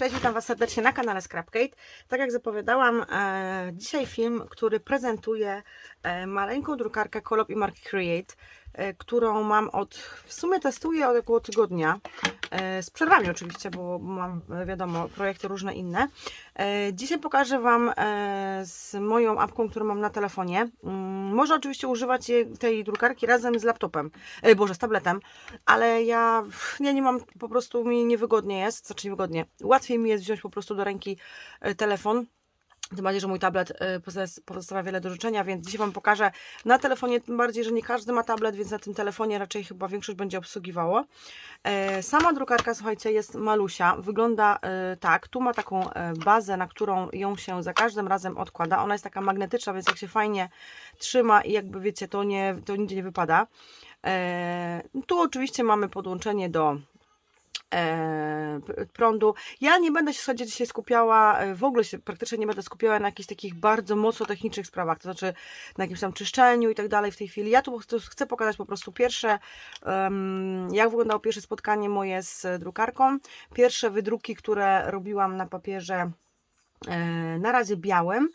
Cześć, witam Was serdecznie na kanale Scrapcade. Tak jak zapowiadałam, e, dzisiaj film, który prezentuje e, maleńką drukarkę Colop i marki Create, którą mam od, w sumie testuję od około tygodnia, e, z przerwami oczywiście, bo mam, e, wiadomo, projekty różne inne. E, dzisiaj pokażę Wam e, z moją apką, którą mam na telefonie. Mm, Można oczywiście używać tej drukarki razem z laptopem, e, boże, z tabletem, ale ja, ja nie mam, po prostu mi niewygodnie jest, znaczy niewygodnie, łatwiej mi jest wziąć po prostu do ręki e, telefon, tym bardziej, że mój tablet pozos- pozostawia wiele do życzenia, więc dzisiaj Wam pokażę na telefonie, tym bardziej, że nie każdy ma tablet, więc na tym telefonie raczej chyba większość będzie obsługiwało. E, Sama drukarka, słuchajcie, jest malusia, wygląda e, tak, tu ma taką e, bazę, na którą ją się za każdym razem odkłada, ona jest taka magnetyczna, więc jak się fajnie trzyma i jakby wiecie, to, nie, to nigdzie nie wypada. E, Tu oczywiście mamy podłączenie do prądu. Ja nie będę się w zasadzie dzisiaj skupiała, e, w ogóle się praktycznie nie będę skupiała na jakichś takich bardzo mocno technicznych sprawach, to znaczy na jakimś tam czyszczeniu i tak dalej w tej chwili. Ja tu chcę pokazać po prostu pierwsze, jak wyglądało pierwsze spotkanie moje z drukarką, pierwsze wydruki, które robiłam na papierze e, na razie białym.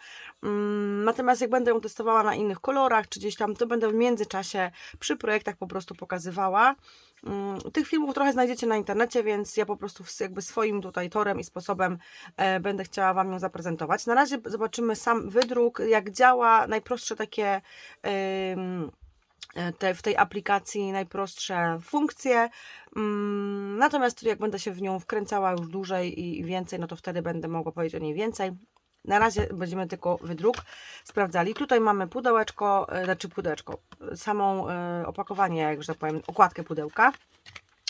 Mm, Natomiast jak będę ją testowała na innych kolorach, czy gdzieś tam, to będę w międzyczasie przy projektach po prostu pokazywała. Mm, Tych filmów trochę znajdziecie na internecie, więc ja po prostu jakby swoim tutaj torem i sposobem e, będę chciała Wam ją zaprezentować. Na razie zobaczymy sam wydruk, jak działa, najprostsze takie e, te, w tej aplikacji najprostsze funkcje. Mm, Natomiast jak będę się w nią wkręcała już dłużej i więcej, no to wtedy będę mogła powiedzieć o niej więcej. Na razie będziemy tylko wydruk sprawdzali. Tutaj mamy pudełeczko, e, znaczy pudełeczko, e, samą e, opakowanie, jak że tak powiem, okładkę pudełka.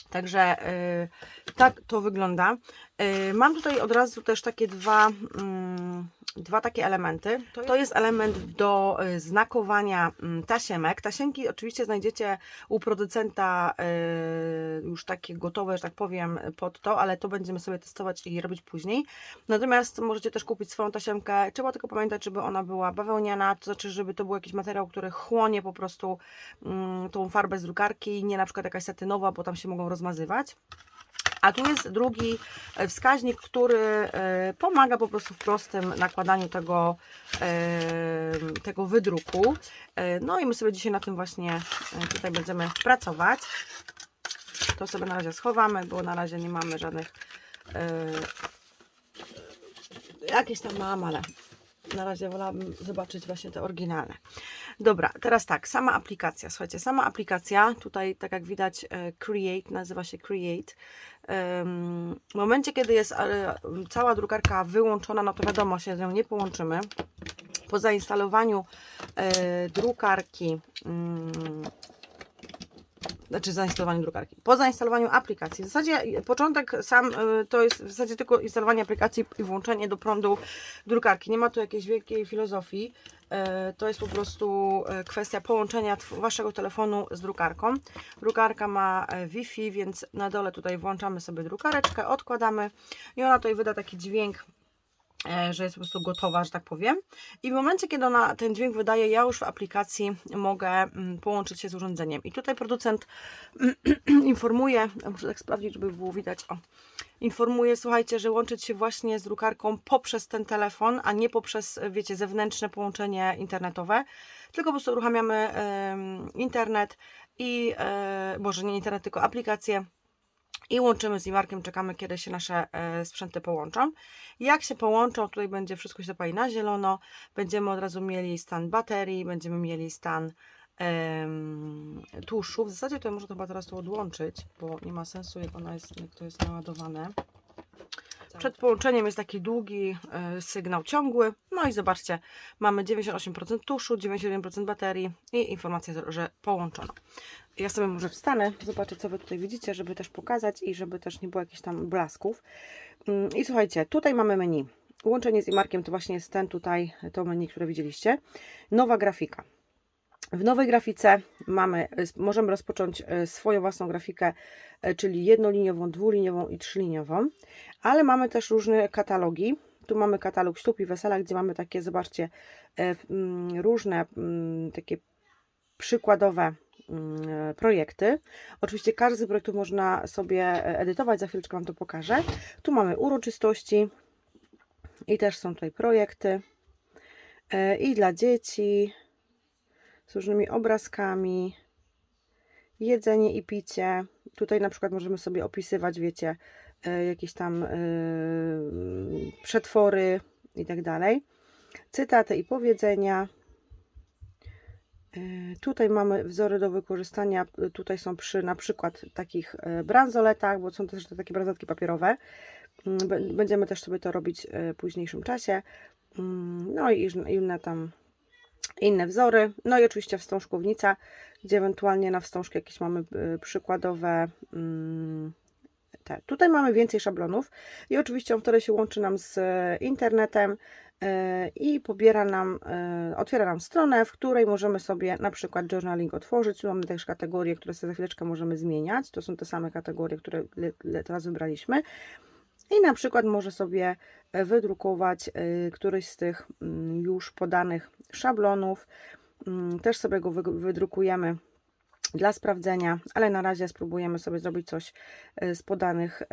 Także e, tak to wygląda. E, Mam tutaj od razu też takie dwa, mm, dwa takie elementy. To jest element do e, znakowania mm, tasiemek. Tasiemki oczywiście znajdziecie u producenta e, już takie gotowe, że tak powiem, pod to, ale to będziemy sobie testować i robić później. Natomiast możecie też kupić swoją tasiemkę. Trzeba tylko pamiętać, żeby ona była bawełniana, to znaczy, żeby to był jakiś materiał, który chłonie po prostu mm, tą farbę z drukarki, nie na przykład jakaś satynowa, bo tam się mogą rozmazywać. A tu jest drugi e, wskaźnik, który e, pomaga po prostu w prostym nakładaniu tego, e, tego wydruku. No i my sobie dzisiaj na tym właśnie tutaj będziemy pracować. To sobie na razie schowamy, bo na razie nie mamy żadnych. Jakieś tam mam, ale na razie wolałabym zobaczyć właśnie te oryginalne. Dobra, teraz tak, sama aplikacja. Słuchajcie, sama aplikacja, tutaj tak jak widać, e, Create, nazywa się Create. W momencie, kiedy jest e, cała drukarka wyłączona, no to wiadomo, się z nią nie połączymy. Po zainstalowaniu e, drukarki, mm, znaczy zainstalowaniu drukarki, po zainstalowaniu aplikacji, w zasadzie początek sam y, to jest w zasadzie tylko instalowanie aplikacji i włączenie do prądu drukarki. Nie ma tu jakiejś wielkiej filozofii. Y, To jest po prostu y, kwestia połączenia waszego telefonu z drukarką. Drukarka ma e, Wi-Fi, więc na dole tutaj włączamy sobie drukareczkę, odkładamy i ona tutaj wyda taki dźwięk że jest po prostu gotowa, że tak powiem. I w momencie, kiedy ona ten dźwięk wydaje, ja już w aplikacji mogę mm, połączyć się z urządzeniem. I tutaj producent informuje, muszę tak sprawdzić, żeby było widać, o, informuje, słuchajcie, że łączyć się właśnie z drukarką poprzez ten telefon, a nie poprzez, wiecie, zewnętrzne połączenie internetowe, tylko po prostu uruchamiamy internet i, e, może nie internet, tylko aplikację i łączymy z Imarkiem, czekamy kiedy się nasze e, sprzęty połączą. Jak się połączą, tutaj będzie wszystko się zapali na zielono, będziemy od razu mieli stan baterii, będziemy mieli stan em, tłuszczu. W zasadzie to może to chyba teraz to odłączyć, bo nie ma sensu jak ona jest, jak to jest naładowane. Przed połączeniem jest taki długi e, sygnał ciągły. No i zobaczcie, mamy 98% tłuszczu, 91% baterii i informacja, że połączono. Ja sobie może wstanę, zobaczę co Wy tutaj widzicie, żeby też pokazać i żeby też nie było jakichś tam blasków. Mm, I słuchajcie, tutaj mamy menu. Łączenie z iMarkiem to właśnie jest ten tutaj, to menu, które widzieliście. Nowa grafika. W nowej grafice mamy, możemy rozpocząć e, swoją własną grafikę, e, czyli jednoliniową, dwuliniową i trzyliniową, ale mamy też różne katalogi. Tu mamy katalog ślub i wesela, gdzie mamy takie, zobaczcie, mm, różne mm, takie przykładowe mm, projekty. Oczywiście każdy z projektów można sobie edytować, za chwileczkę Wam to pokażę. Tu mamy uroczystości i też są tutaj projekty i dla dzieci z różnymi obrazkami, jedzenie i picie. Tutaj na przykład możemy sobie opisywać, wiecie, e, jakieś tam e, przetwory i tak dalej. Cytaty i powiedzenia. E, Tutaj mamy wzory do wykorzystania. Tutaj są przy na przykład takich bransoletach, bo są też te takie bransoletki papierowe. Mm, Będziemy też sobie to robić w późniejszym czasie. Mm, No i inne tam inne wzory. No i oczywiście wstążkownica, gdzie ewentualnie na wstążkę jakieś mamy y, przykładowe mm, te. Tutaj mamy więcej szablonów i oczywiście on wtedy się łączy nam z e, internetem e, i pobiera nam, otwiera nam stronę, w której możemy sobie na przykład journaling otworzyć. Tu mamy też kategorie, które sobie za chwileczkę możemy zmieniać. To są te same kategorie, które teraz wybraliśmy. I na przykład może sobie wydrukować e, któryś z tych mm, już podanych szablonów. Mm, Też sobie go wy- wydrukujemy dla sprawdzenia, ale na razie spróbujemy sobie zrobić coś e, z podanych, e,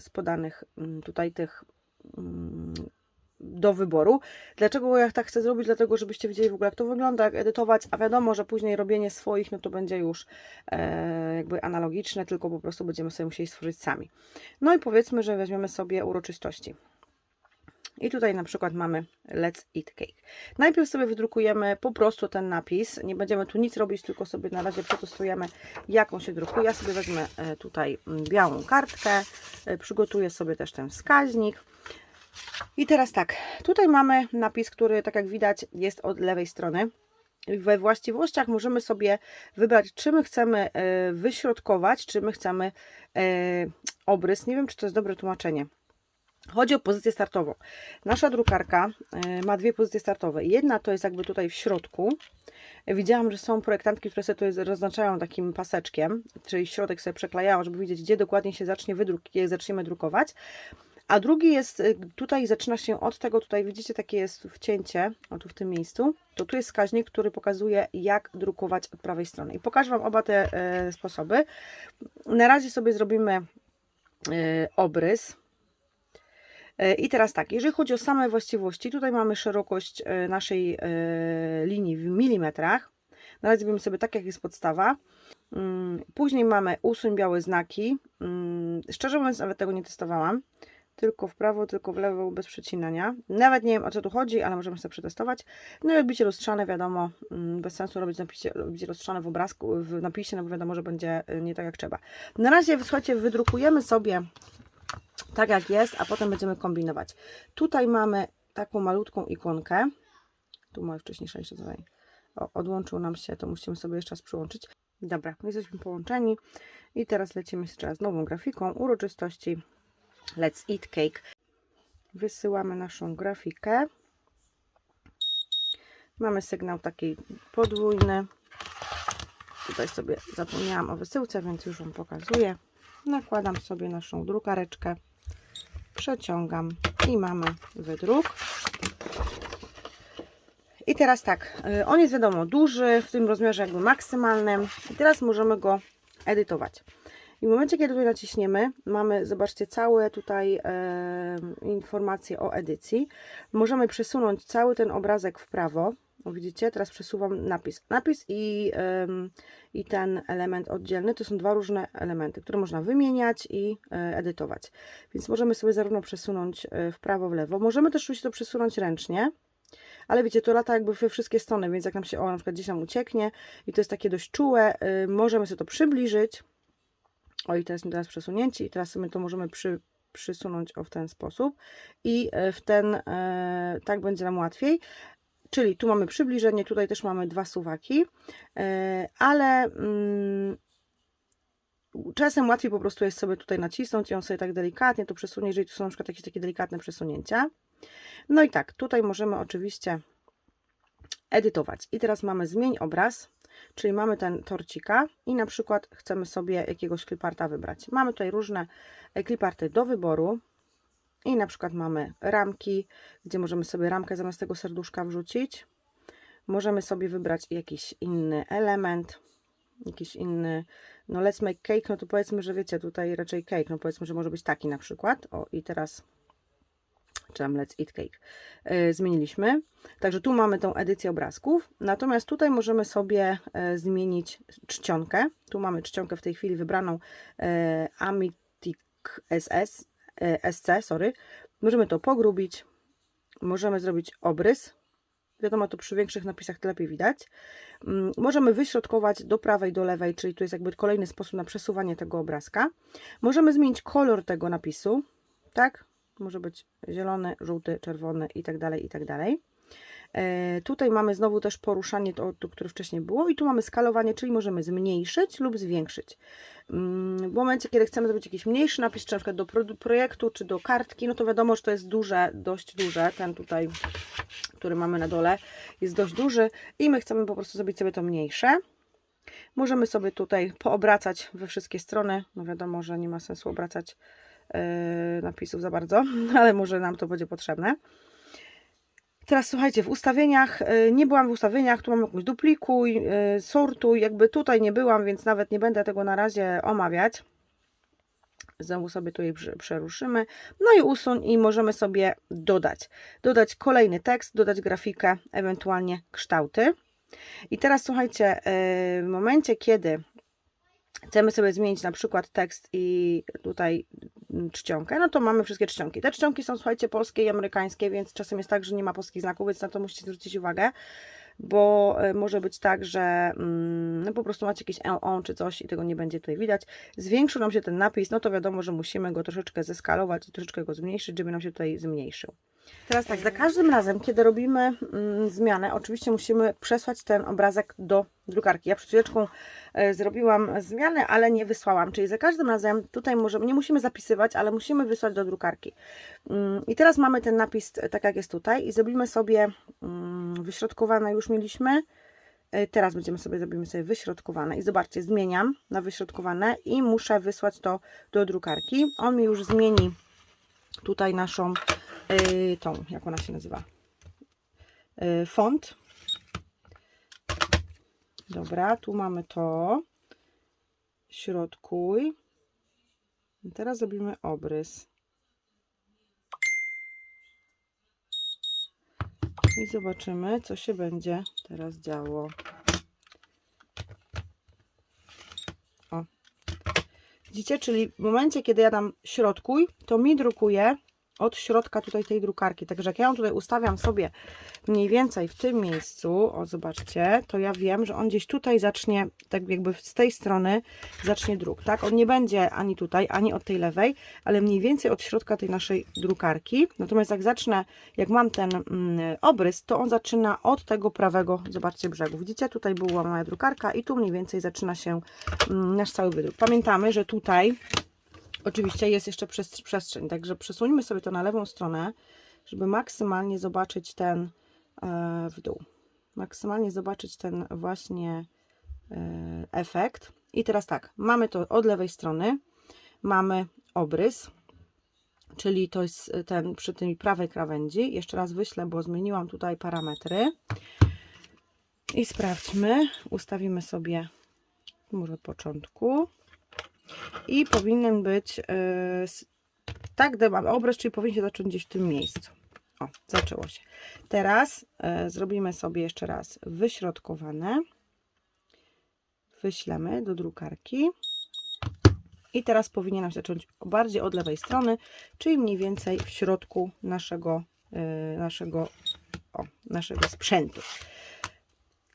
z podanych mm, tutaj tych do wyboru. Dlaczego ja tak chcę zrobić? Dlatego, żebyście widzieli w ogóle, jak to wygląda, jak edytować, a wiadomo, że później robienie swoich, no to będzie już e, jakby analogiczne, tylko po prostu będziemy sobie musieli stworzyć sami. No i powiedzmy, że weźmiemy sobie uroczystości. I tutaj na przykład mamy Let's Eat Cake. Najpierw sobie wydrukujemy po prostu ten napis. Nie będziemy tu nic robić, tylko sobie na razie przetestujemy, jak on się drukuje. Ja sobie wezmę e, tutaj mm, białą kartkę, e, przygotuję sobie też ten wskaźnik. I teraz tak, tutaj mamy napis, który tak jak widać jest od lewej strony. We właściwościach możemy sobie wybrać, czy my chcemy e, wyśrodkować, czy my chcemy obrys. Nie wiem, czy to jest dobre tłumaczenie. Chodzi o pozycję startową. Nasza drukarka e, ma dwie pozycje startowe. Jedna to jest jakby tutaj w środku. Widziałam, że są projektantki, które sobie to zaznaczają takim paseczkiem, czyli środek sobie przeklejają, żeby widzieć, gdzie dokładnie się zacznie wydruk, kiedy zaczniemy drukować. A drugi jest, y, tutaj zaczyna się od tego, tutaj widzicie takie jest wcięcie, o tu w tym miejscu, to tu jest wskaźnik, który pokazuje jak drukować od prawej strony. I pokażę Wam oba te e, sposoby. Na razie sobie zrobimy e, obrys. E, I teraz tak, jeżeli chodzi o same właściwości, tutaj mamy szerokość e, naszej e, linii w milimetrach. Na razie sobie tak, jak jest podstawa. Mm, Później mamy usuń białe znaki. Mm, Szczerze mówiąc, nawet tego nie testowałam. Tylko w prawo, tylko w lewo, bez przecinania. Nawet nie wiem o co tu chodzi, ale możemy sobie przetestować. No i odbicie lustrzane, wiadomo, mm, bez sensu robić napisie, odbicie lustrzane w obrazku, w napisie, no bo wiadomo, że będzie nie tak jak trzeba. Na razie, słuchajcie, wydrukujemy sobie tak jak jest, a potem będziemy kombinować. Tutaj mamy taką malutką ikonkę. Tu moje wcześniejsze jeszcze tutaj o, odłączył nam się, to musimy sobie jeszcze raz przyłączyć. Dobra, jesteśmy połączeni i teraz lecimy jeszcze raz z nową grafiką uroczystości Let's Eat Cake. Wysyłamy naszą grafikę. Mamy sygnał taki podwójny. Tutaj sobie zapomniałam o wysyłce, więc już Wam pokazuję. Nakładam sobie naszą drukareczkę, przeciągam i mamy wydruk. I teraz tak, y, on jest wiadomo duży, w tym rozmiarze jakby maksymalnym. I teraz możemy go edytować. I w momencie, kiedy tutaj naciśniemy, mamy, zobaczcie, całe tutaj e, informacje o edycji. Możemy przesunąć cały ten obrazek w prawo. Widzicie, teraz przesuwam napis. Napis i, em, i ten element oddzielny to są dwa różne elementy, które można wymieniać i e, edytować. Więc możemy sobie zarówno przesunąć e, w prawo, w lewo. Możemy też oczywiście to przesunąć ręcznie. Ale wiecie, to lata jakby we wszystkie strony, więc jak nam się o na przykład gdzieś tam ucieknie i to jest takie dość czułe, y, możemy sobie to przybliżyć. O i teraz teraz przesunięcie i teraz sobie to możemy przy, przysunąć o w ten sposób i y, w ten, y, tak będzie nam łatwiej. Czyli tu mamy przybliżenie, tutaj też mamy dwa suwaki, y, ale mm, czasem łatwiej po prostu jest sobie tutaj nacisnąć i on sobie tak delikatnie to przesunie, jeżeli tu są na przykład jakieś takie delikatne przesunięcia. No i tak, tutaj możemy oczywiście edytować. I teraz mamy zmień obraz, czyli mamy ten torcika i na przykład chcemy sobie jakiegoś cliparta wybrać. Mamy tutaj różne e, cliparty do wyboru i na przykład mamy ramki, gdzie możemy sobie ramkę zamiast tego serduszka wrzucić. Możemy sobie wybrać jakiś inny element. jakiś inny, no let's make cake, no to powiedzmy, że wiecie, tutaj raczej cake, no powiedzmy, że może być taki na przykład. O i teraz czy tam Let's Eat Cake. e, zmieniliśmy. Także tu mamy tą edycję obrazków. Natomiast tutaj możemy sobie e, zmienić czcionkę. Tu mamy czcionkę w tej chwili wybraną Amitic SS, SC, sorry. Możemy to pogrubić. Możemy zrobić obrys. Wiadomo, to przy większych napisach to lepiej widać. Mm, Możemy wyśrodkować do prawej, do lewej, czyli to jest jakby kolejny sposób na przesuwanie tego obrazka. Możemy zmienić kolor tego napisu, tak? Może być zielony, żółty, czerwony i tak dalej, i tak dalej. E, Tutaj mamy znowu też poruszanie, to, to, które wcześniej było, i tu mamy skalowanie, czyli możemy zmniejszyć lub zwiększyć. Mm, W momencie, kiedy chcemy zrobić jakiś mniejszy napis, czy na przykład do pro- projektu, czy do kartki, no to wiadomo, że to jest duże, dość duże. Ten tutaj, który mamy na dole, jest dość duży i my chcemy po prostu zrobić sobie to mniejsze. Możemy sobie tutaj poobracać we wszystkie strony. No wiadomo, że nie ma sensu obracać yy, napisów za bardzo, ale może nam to będzie potrzebne. Teraz słuchajcie, w ustawieniach, yy, nie byłam w ustawieniach, tu mam jakąś duplikuj, yy, sortuj, jakby tutaj nie byłam, więc nawet nie będę tego na razie omawiać. Znowu sobie tutaj prze- przeruszymy. No i usuń i możemy sobie dodać. Dodać kolejny tekst, dodać grafikę, ewentualnie kształty. I teraz słuchajcie, yy, w momencie, kiedy chcemy sobie zmienić na przykład tekst i tutaj mm, czcionkę, no to mamy wszystkie czcionki. Te czcionki są, słuchajcie, polskie i amerykańskie, więc czasem jest tak, że nie ma polskich znaków, więc na to musicie zwrócić uwagę, bo y, może być tak, że mm, no po prostu macie jakieś on, on czy coś i tego nie będzie tutaj widać. Zwiększył nam się ten napis, no to wiadomo, że musimy go troszeczkę zeskalować i troszeczkę go zmniejszyć, żeby nam się tutaj zmniejszył. Teraz tak, za każdym razem, kiedy robimy mm, zmianę, oczywiście musimy przesłać ten obrazek do drukarki. Ja przed chwileczką e, zrobiłam zmianę, ale nie wysłałam, czyli za każdym razem tutaj możemy, nie musimy zapisywać, ale musimy wysłać do drukarki. Mm, I teraz mamy ten napis e, tak jak jest tutaj i zrobimy sobie mm, wyśrodkowane już mieliśmy. E, Teraz będziemy sobie, zrobimy sobie wyśrodkowane i zobaczcie, zmieniam na wyśrodkowane i muszę wysłać to do drukarki. On mi już zmieni tutaj naszą yy, tą, jak ona się nazywa? Yy, font. Dobra, tu mamy to. Środkuj. I teraz zrobimy obrys. I zobaczymy, co się będzie teraz działo. Widzicie, czyli w momencie, kiedy ja dam środkuj, to mi drukuje od środka tutaj tej drukarki. Także jak ja ją tutaj ustawiam sobie mniej więcej w tym miejscu, o zobaczcie, to ja wiem, że on gdzieś tutaj zacznie, tak jakby z tej strony zacznie druk, tak? On nie będzie ani tutaj, ani od tej lewej, ale mniej więcej od środka tej naszej drukarki. Natomiast jak zacznę, jak mam ten mm, obrys, to on zaczyna od tego prawego, zobaczcie, brzegu. Widzicie, tutaj była moja drukarka i tu mniej więcej zaczyna się mm, nasz cały wydruk. Pamiętamy, że tutaj Oczywiście jest jeszcze przes- przestrzeń, także przesuńmy sobie to na lewą stronę, żeby maksymalnie zobaczyć ten e, w dół. Maksymalnie zobaczyć ten właśnie e, efekt. I teraz tak, mamy to od lewej strony, mamy obrys, czyli to jest ten przy tej prawej krawędzi. Jeszcze raz wyślę, bo zmieniłam tutaj parametry. I sprawdźmy, ustawimy sobie może od początku i powinien być s- tak, gdy mamy obraz, czyli powinien się zacząć gdzieś w tym miejscu. O, zaczęło się. Teraz yy, zrobimy sobie jeszcze raz wyśrodkowane. Wyślemy do drukarki. I teraz powinien nam się zacząć bardziej od lewej strony, czyli mniej więcej w środku naszego, yy, naszego, o, naszego sprzętu.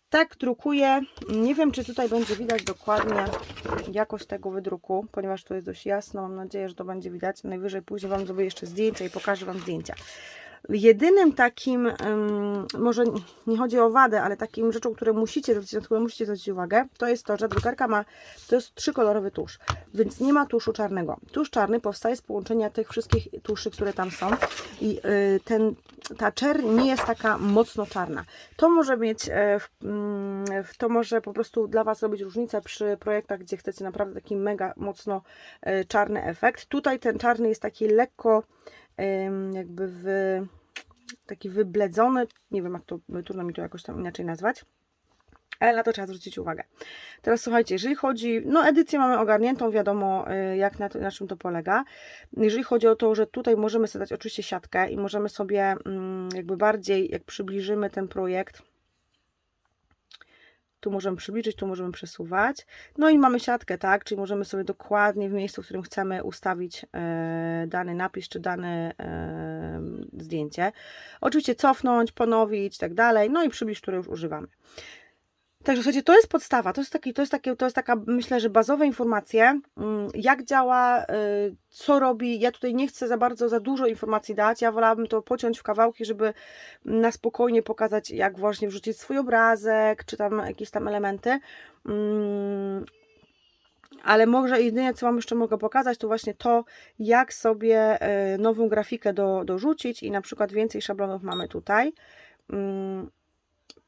Tak drukuję. Nie wiem, czy tutaj będzie widać dokładnie jakość tego wydruku, ponieważ to jest dość jasno. Mam nadzieję, że to będzie widać. Najwyżej później Wam zrobię jeszcze zdjęcia i pokażę Wam zdjęcia. Jedynym takim, może nie chodzi o wadę, ale takim rzeczą, które musicie na które musicie zwrócić uwagę, to jest to, że drukarka ma, to jest trzykolorowy tusz, więc nie ma tuszu czarnego. Tusz czarny powstaje z połączenia tych wszystkich tuszy, które tam są i y, ten, ta czerń nie jest taka mocno czarna. To może mieć, e, mm, to może po prostu dla Was robić różnicę przy projektach, gdzie chcecie naprawdę taki mega mocno e, czarny efekt. Tutaj ten czarny jest taki lekko jakby wy, taki wybledzony, nie wiem jak to, trudno mi to jakoś tam inaczej nazwać. Ale na to trzeba zwrócić uwagę. Teraz słuchajcie, jeżeli chodzi, no edycję mamy ogarniętą, wiadomo y, jak na, to, na czym to polega. Jeżeli chodzi o to, że tutaj możemy sobie dać oczywiście siatkę i możemy sobie mm, jakby bardziej, jak przybliżymy ten projekt, tu możemy przybliżyć, tu możemy przesuwać. No i mamy siatkę, tak? Czyli możemy sobie dokładnie w miejscu, w którym chcemy ustawić e, dany napis czy dane e, zdjęcie. Oczywiście cofnąć, ponowić, tak dalej. No i przybliż, które już używamy. Także słuchajcie, to jest podstawa, to jest, taki, to, jest takie, to jest taka, myślę, że bazowe informacje, mm, jak działa, y, co robi. Ja tutaj nie chcę za bardzo, za dużo informacji dać, ja wolałabym to pociąć w kawałki, żeby na spokojnie pokazać, jak właśnie wrzucić swój obrazek, czy tam jakieś tam elementy. Mm, Ale może jedynie, co Wam jeszcze mogę pokazać, to właśnie to, jak sobie y, nową grafikę do, dorzucić i na przykład więcej szablonów mamy tutaj.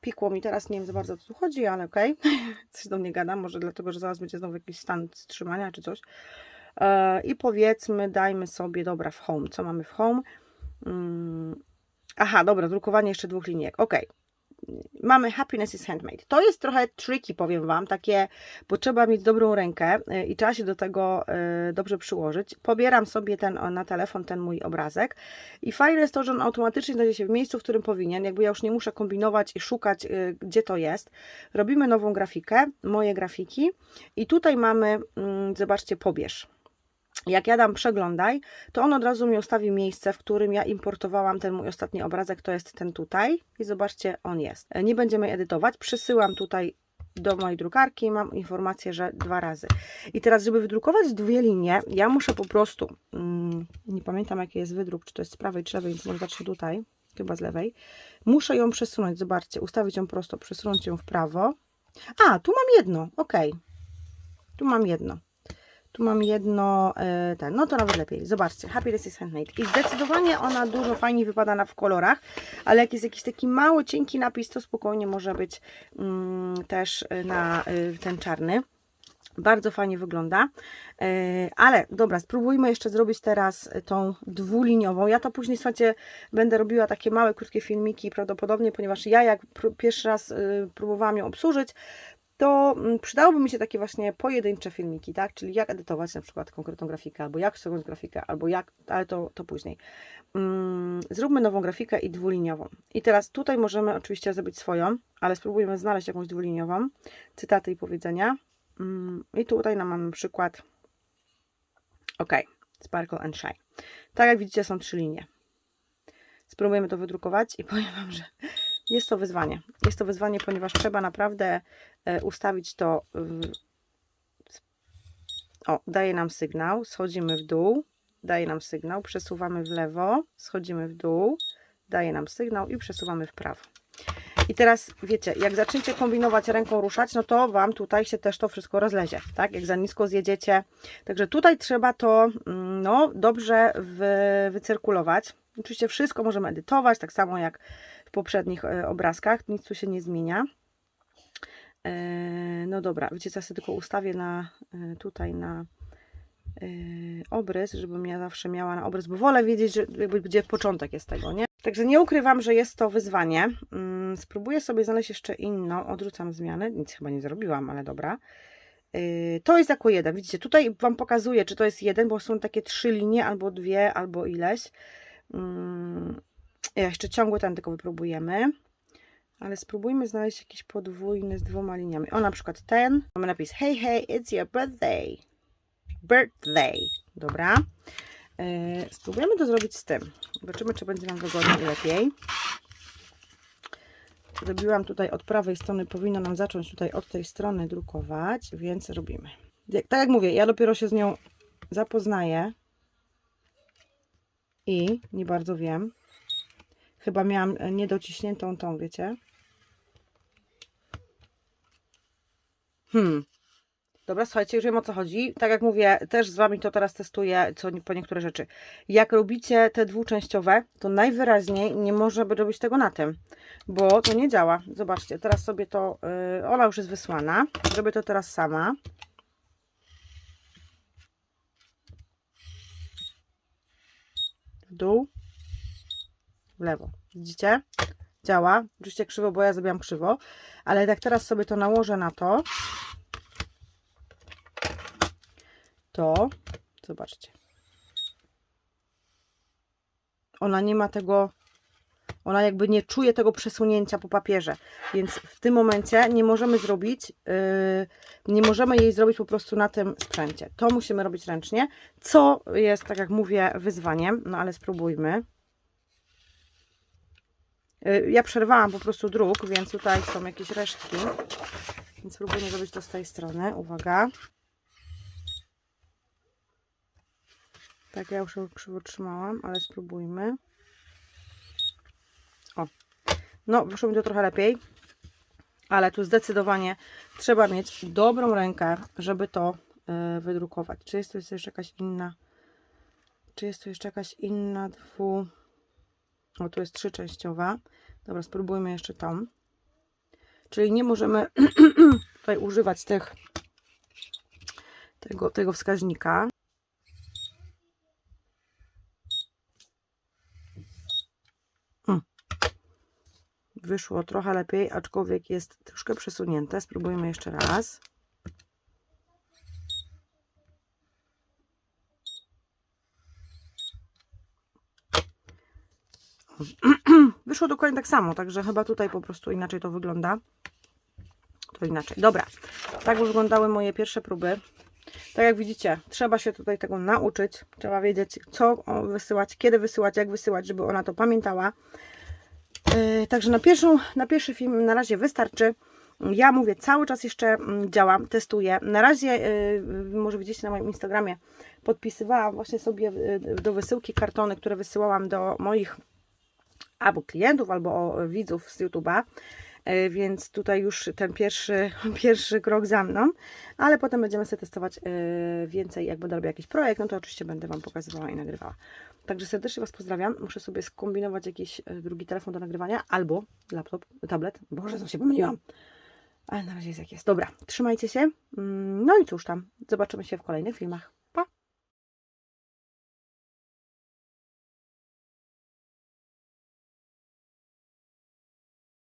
Pikło mi teraz, nie wiem za bardzo o co tu chodzi, ale okej, okay. coś do mnie gada, może dlatego, że zaraz będzie znowu jakiś stan wstrzymania czy coś. E, I powiedzmy, dajmy sobie, dobra, w home, co mamy w home? Mm, aha, dobra, drukowanie jeszcze dwóch linijek, ok. Mamy Happiness is Handmade. To jest trochę tricky, powiem Wam, takie, bo trzeba mieć dobrą rękę y, i trzeba się do tego y, dobrze przyłożyć. Pobieram sobie ten na telefon ten mój obrazek i fajne jest to, że on automatycznie znajdzie się w miejscu, w którym powinien, jakby ja już nie muszę kombinować i szukać, y, gdzie to jest. Robimy nową grafikę, moje grafiki i tutaj mamy, mm, zobaczcie, pobierz jak ja dam przeglądaj, to on od razu mi ustawi miejsce, w którym ja importowałam ten mój ostatni obrazek, to jest ten tutaj i zobaczcie, on jest. Nie będziemy edytować, przysyłam tutaj do mojej drukarki i mam informację, że dwa razy. I teraz, żeby wydrukować dwie linie, ja muszę po prostu, mm, nie pamiętam jaki jest wydruk, czy to jest z prawej, czy lewej, więc może zacznę tutaj, chyba z lewej. Muszę ją przesunąć, zobaczcie, ustawić ją prosto, przesunąć ją w prawo. A, tu mam jedno, ok. Tu mam jedno. Tu mam jedno, e, ten, no to nawet lepiej. Zobaczcie, Happiness is Handmade. I zdecydowanie ona dużo fajniej wypada na w kolorach, ale jak jest jakiś taki mały, cienki napis, to spokojnie może być mm, też na y, ten czarny. Bardzo fajnie wygląda. E, ale dobra, spróbujmy jeszcze zrobić teraz tą dwuliniową. Ja to później, słuchajcie, będę robiła takie małe, krótkie filmiki prawdopodobnie, ponieważ ja jak pierwszy raz próbowałam ją obsłużyć, to mm, przydałoby mi się takie właśnie pojedyncze filmiki, tak? Czyli jak edytować na przykład konkretną grafikę, albo jak ściągnąć grafikę, albo jak, ale to, to później. Mm, zróbmy nową grafikę i dwuliniową. I teraz tutaj możemy oczywiście zrobić swoją, ale spróbujemy znaleźć jakąś dwuliniową, cytaty i powiedzenia. Mm, I tutaj nam mamy przykład OK, Sparkle and Shine. Tak jak widzicie są trzy linie. Spróbujemy to wydrukować i powiem Wam, że jest to wyzwanie. Jest to wyzwanie, ponieważ trzeba naprawdę e, ustawić to. O, daje nam sygnał, schodzimy w dół, daje nam sygnał, przesuwamy w lewo, schodzimy w dół, daje nam sygnał i przesuwamy w prawo. I teraz wiecie, jak zaczniecie kombinować ręką ruszać, no to Wam tutaj się też to wszystko rozlezie, tak? Jak za nisko zjedziecie. Także tutaj trzeba to mm, no, dobrze wy, wycyrkulować. Oczywiście wszystko możemy edytować, tak samo jak poprzednich e, obrazkach, nic tu się nie zmienia. E, no dobra, wiecie co, ja tylko ustawię na, e, tutaj na obrys, żebym ja zawsze miała na obrys, bo wolę wiedzieć, że jakby gdzie początek jest tego, nie? Także nie ukrywam, że jest to wyzwanie. Mm, spróbuję sobie znaleźć jeszcze inną, odrzucam zmiany, nic chyba nie zrobiłam, ale dobra. To jest jako jeden, widzicie, tutaj Wam pokazuję, czy to jest jeden, bo są takie trzy linie, albo dwie, albo ileś. Jeszcze ciągły ten tylko wypróbujemy. Ale spróbujmy znaleźć jakiś podwójny z dwoma liniami. O, na przykład ten. Mamy napis Hey, hey, it's your birthday. Birthday. Dobra. Yy, spróbujemy to zrobić z tym. Zobaczymy, czy będzie nam wygodniej i lepiej. Zrobiłam tutaj od prawej strony. Powinno nam zacząć tutaj od tej strony drukować, więc robimy. Tak jak mówię, ja dopiero się z nią zapoznaję. I nie bardzo wiem. Chyba miałam e, niedociśniętą tą, wiecie? Hmm. Dobra, słuchajcie, już wiem o co chodzi. Tak jak mówię, też z Wami to teraz testuję co, po niektóre rzeczy. Jak robicie te dwuczęściowe, to najwyraźniej nie może by robić tego na tym, bo to nie działa. Zobaczcie, teraz sobie to, yy, ona już jest wysłana. Zrobię to teraz sama. W dół w lewo. Widzicie? działa. Oczywiście krzywo, bo ja zrobiłam krzywo, ale jak teraz sobie to nałożę na to, to zobaczcie. Ona nie ma tego, ona jakby nie czuje tego przesunięcia po papierze, więc w tym momencie nie możemy zrobić, yy, nie możemy jej zrobić po prostu na tym sprzęcie. To musimy robić ręcznie, co jest, tak jak mówię, wyzwaniem, no ale spróbujmy. Yy, Ja przerwałam po prostu druk, więc tutaj są jakieś resztki, więc spróbujmy zrobić to z tej strony. Uwaga. Tak, ja już ją krzywo trzymałam, ale spróbujmy. O, no wyszło mi to trochę lepiej, ale tu zdecydowanie trzeba mieć dobrą rękę, żeby to y, wydrukować. Czy jest tu jeszcze jakaś inna, czy jest tu jeszcze jakaś inna dwu... O, tu jest trzyczęściowa. Dobra, spróbujmy jeszcze tą. Czyli nie możemy tutaj używać tych, tego, tego wskaźnika. wyszło trochę lepiej, aczkolwiek jest troszkę przesunięte. Spróbujmy jeszcze raz. Wyszło dokładnie tak samo, także chyba tutaj po prostu inaczej to wygląda. To inaczej. Dobra, tak wyglądały moje pierwsze próby. Tak jak widzicie, trzeba się tutaj tego nauczyć. Trzeba wiedzieć, co wysyłać, kiedy wysyłać, jak wysyłać, żeby ona to pamiętała. Yy, Także na, pierwszą, na pierwszy film na razie wystarczy. Ja mówię, cały czas jeszcze mm, działam, testuję. Na razie, yy, może widzicie na moim Instagramie, podpisywałam właśnie sobie yy, do wysyłki kartony, które wysyłałam do moich albo klientów, albo widzów z YouTube'a. Yy, Więc tutaj już ten pierwszy, pierwszy krok za mną, ale potem będziemy sobie testować yy, więcej, jak będę robiła jakiś projekt, no to oczywiście będę Wam pokazywała i nagrywała. Także serdecznie Was pozdrawiam. Muszę sobie skombinować jakiś e, drugi telefon do nagrywania albo laptop, tablet. Boże, co się pomyliłam. Ale na razie jest jak jest. Dobra, trzymajcie się. Mm, No i cóż tam. Zobaczymy się w kolejnych filmach.